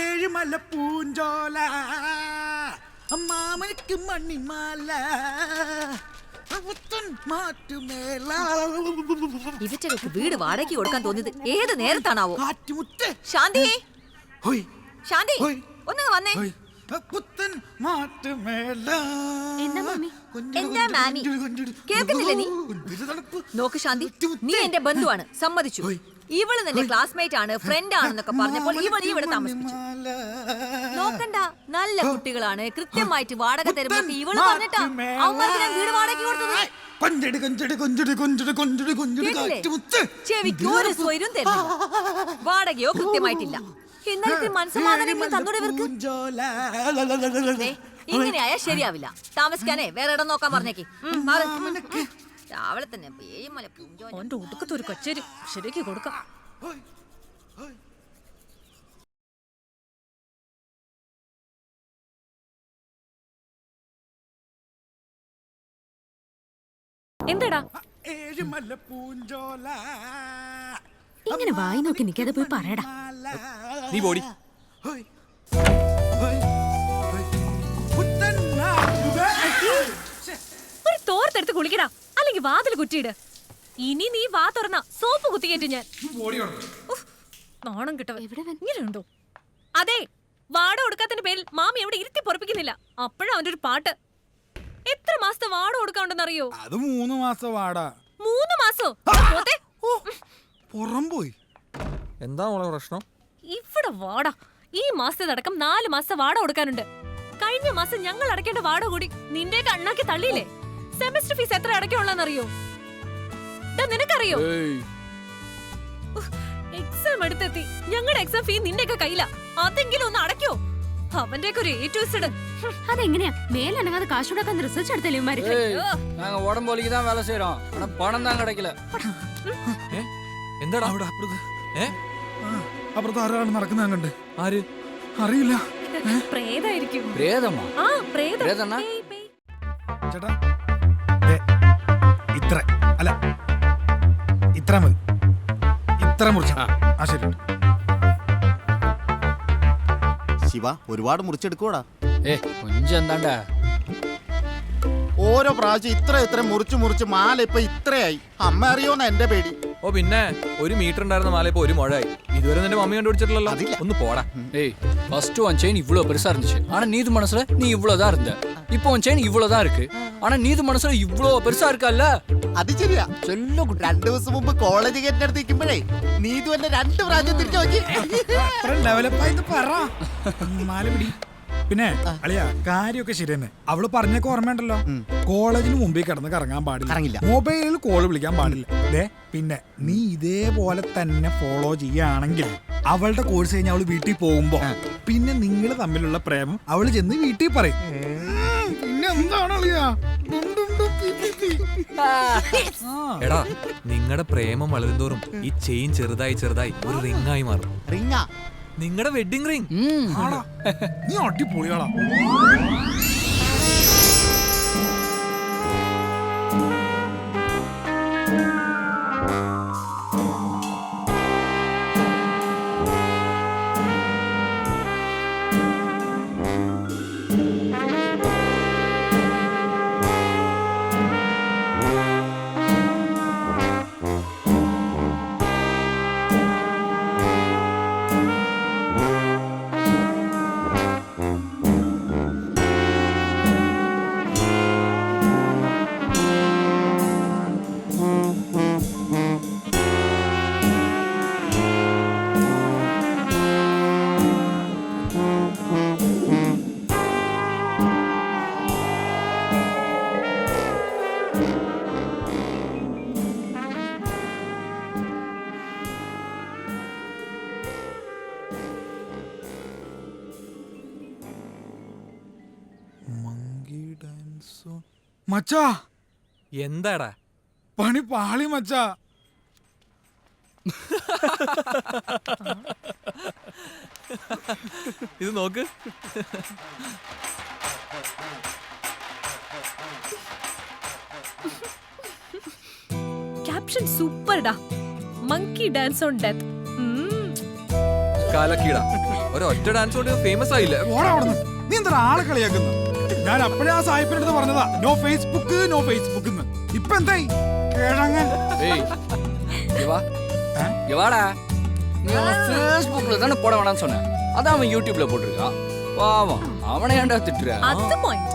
ഏഴുമല പൂഞ്ചോല. മാമനിക്ക് മണിമാല ഇവറ്റകൾക്ക് വീട് വാടകയ്ക്ക് കൊടുക്കാൻ തോന്നിയത് ഏത് നേരത്താണാവോ? ശാന്തി? ശാന്തി ഒന്ന് വന്നേ. പുത്തൻ മാറ്റുമേള എന്താ മാമി? കേൾക്കുന്നില്ല നീ? നോക്ക് ശാന്തി നീ എന്റെ ബന്ധുവാണ്. സമ്മതിച്ചു. ഇവൾ നിന്റെ ക്ലാസ്മേറ്റ് ആണ് ഫ്രണ്ട് ആണെന്നൊക്കെ പറഞ്ഞപ്പോൾ ഇവൾ ഇവിടെ താമസിപ്പിച്ചു. നോക്കണ്ട നല്ല കുട്ടികളാണ്. കൃത്യമായിട്ട് വാടക തരുമ്പോ ഇവൾ പറഞ്ഞിട്ടാ അവന്മാർക്ക് വീട് വാടകയ്ക്ക് കൊടുത്തത്. കൊഞ്ചടി കൊഞ്ചടി കൊഞ്ചടി കൊഞ്ചടി കൊഞ്ചടി കൊഞ്ചടി? കാറ്റുമുത്ത് ചെവിക്ക് ഒരു തരുന്നില്ല വാടകയോ കൃത്യമായിട്ടില്ല. ഇന്നലത്തെ മനസ്സമാധാനം തന്നൂടെ ഇവർക്ക്? ഇങ്ങനെയായാ ശരിയാവില്ല. താമസിക്കാനേ വേറെ ഇടം നോക്കാൻ പറഞ്ഞേക്ക്. രാവിലെ തന്നെ ഏഴുമല പൂഞ്ചോല ഓന്റെ ഒടുക്കത്തെ ഒരു കച്ചേരി. ശരിക്ക് കൊടുക്കാം. എന്താടാ? ഏഴുമല പൂഞ്ചോല. ഇങ്ങനെ വായി നോക്കി നിൽക്കാതെ പോയി പറയടാ. നീ പുത്തൻ ഒരു തോർത്തെടുത്ത് കുളിക്കടാ. അല്ലെങ്കിൽ വാതിൽ കുറ്റിയിട്. ഇനി നീ വാ തുറന്ന സോപ്പ് കുത്തിയേറ്റ് ഞാൻ. നാണം കിട്ടവ ഇങ്ങനെയുണ്ടോ? അതെ വാട കൊടുക്കാത്തതിന്റെ പേരിൽ മാമി എവിടെ ഇരുത്തി പൊറപ്പിക്കുന്നില്ല. അപ്പോഴാ അവന്റെ ഒരു പാട്ട്. എത്ര മാസത്തെ വാട കൊടുക്കാണ്ടെന്ന് അറിയോ അത് മൂന്ന് മാസം വാടാ. മൂന്ന് മാസോ? പോത്തെ. പുറം പോയി. എന്താ മോളെ പ്രശ്നം? ഇവിടെ വാട. ഈ മാസത്തടക്കം നാല് മാസം വാട കൊടുക്കാനുണ്ട്. കഴിഞ്ഞ മാസം ഞങ്ങൾ അടക്കേണ്ട വാട കൂടി നിന്റെ കണ്ണാക്കി തള്ളിയില്ലേ? സെമസ്റ്റർ ഫീസ് എത്ര അടയ്ക്കാനുള്ളതെന്നറിയോ ദാ നിനക്കറിയോ എക്സാം അടുത്തെത്തി ഞങ്ങളുടെ എക്സാം ഫീ നിന്റെയൊക്കെ കയ്യില അതെങ്കിലും ഒന്ന് അടയ്ക്കോ അവന്റെ ഒരു എ ടു ഇസഡ് അതെങ്ങനെയാ മേലനങ്ങാതെ കാശ് കൊടുക്കാൻ റിസർച്ച് എടുത്തല്ലേ ഇവന്മാര് ஏய் நாங்க உடம்பு தான் வேலை செய்றோம் ஆனா பணம் தான் கிடைக்கல ഏ എന്താടാ അവിടെ അപ്പുറത്ത് ഏ ആ, അപ്പുറത്ത് ആരാണ് നടക്കുന്നത് കണ്ട് ആര് അറിയില്ല പ്രേതായിരിക്കും பிரேதமா ആ പ്രേതം പ്രേതന്നാ? പേയ്, പേയ്. ചേട്ടാ ദേ, ഇത്ര അല്ല. ഇത്ര മതി. ഇത്ര മുറിച്ച ആ. ശരി. ശിവ ഒരുപാട് മുറിച്ചെടുക്കൂടാ ഏ കൊഞ്ചെന്താണ്ട ഓരോ പ്രാവശ്യം ഇത്ര ഇത്ര മുറിച്ച് മുറിച്ച് മാല ഇപ്പൊ ഇത്രയായി. അമ്മ അറിയോന്ന എന്റെ പേടി. ഓ പിന്നെ ഒരു മീറ്റർ ഉണ്ടായിരുന്ന മാല ഇപ്പൊ ഒരു മുഴായി ഇതുവരെ നിന്റെ മമ്മി കണ്ടുപിടിച്ചിട്ടില്ലല്ലോ അതില്ല. ഒന്ന് പോടാ ஏய் ஃபர்ஸ்ட் உன் செயின் இவ்வளவு பெருசா இருந்துச்சு ஆனா நீது மனசுல நீ இவ்வளவுதான் இருந்த இப்போ உன் செயின் இவ்வளவுதான் இருக்கு ஆனா நீது மனசுல இவ்வளவு பெருசா இருக்கல்ல അത് ശരിയാ செல்ல குட்டி രണ്ടു ദിവസം മുമ്പ് കോളേജ് ഗേറ്റിന്റെ അടുത്ത് നിൽക്കുമ്പോഴേ നീതു എന്നെ രണ്ട് പ്രാവശ്യം തിരിച്ചു നോക്കി അത്ര ഡെവലപ്പായത് പറ മാല പിടി പിന്നെ അളിയ കാര്യമൊക്കെ ശരി തന്നെ അവൾ പറഞ്ഞൊക്കെ ഓർമ്മയുണ്ടല്ലോ. കോളേജിന് മുമ്പിൽ കിടന്ന് കറങ്ങാൻ പാടില്ല. മൊബൈലിൽ കോൾ വിളിക്കാൻ പാടില്ല. ദേ പിന്നെ നീ ഇതേപോലെ തന്നെ ഫോളോ ചെയ്യാണെങ്കിൽ അവളുടെ കോഴ്സ് കഴിഞ്ഞ് അവൾ വീട്ടിൽ പോകുമ്പോ പിന്നെ നിങ്ങൾ തമ്മിലുള്ള പ്രേമം അവൾ ചെന്ന് വീട്ടിൽ പറയും. പിന്നെ എന്താണ് അളിയാ. എടാ നിങ്ങളുടെ പ്രേമം വളരുന്തോറും ഈ ചെയിൻ ചെറുതായി ചെറുതായി ഒരു റിംഗ് ആയി മാറും. റിങ്ങാ? നിങ്ങളുടെ വെഡിങ് റിംഗ് ആടാ. നീ അടിപൊളിയാളാ. മച്ചാ. എന്താടാ? പണി പാളി മച്ചാ. ഇത് നോക്ക്. Caption സൂപ്പർഡാ. Monkey dance on death. കലക്കീടാ. ഒരൊറ്റ ഡാൻസ് കൊണ്ട് ഫേമസ് ആയില്ലേ? ഓടാ അവിടുന്ന്. നീ എന്താ ആളെ കളിയാക്കുന്നു? ഞാൻ അപ്പഴേ ആ സാഹിബിന്റെ അടുത്ത് പറഞ്ഞതാ നോ ഫേസ്ബുക്ക് നോ ഫേസ്ബുക്ക് ഇപ്പൊ എന്തായി കിഴങ്ങൻ ஏய் இங்க வா ஆ? இங்க வாடா நீ அவன் ஃபேஸ்புக்ல தானே போட வேணாம்னு சொன்னேன் அதான் அவன் யூடியூப்ல போட்டிருக்கான் பாவம் அவனை ஏன்டா திட்டுற അത് പോയിന്റ്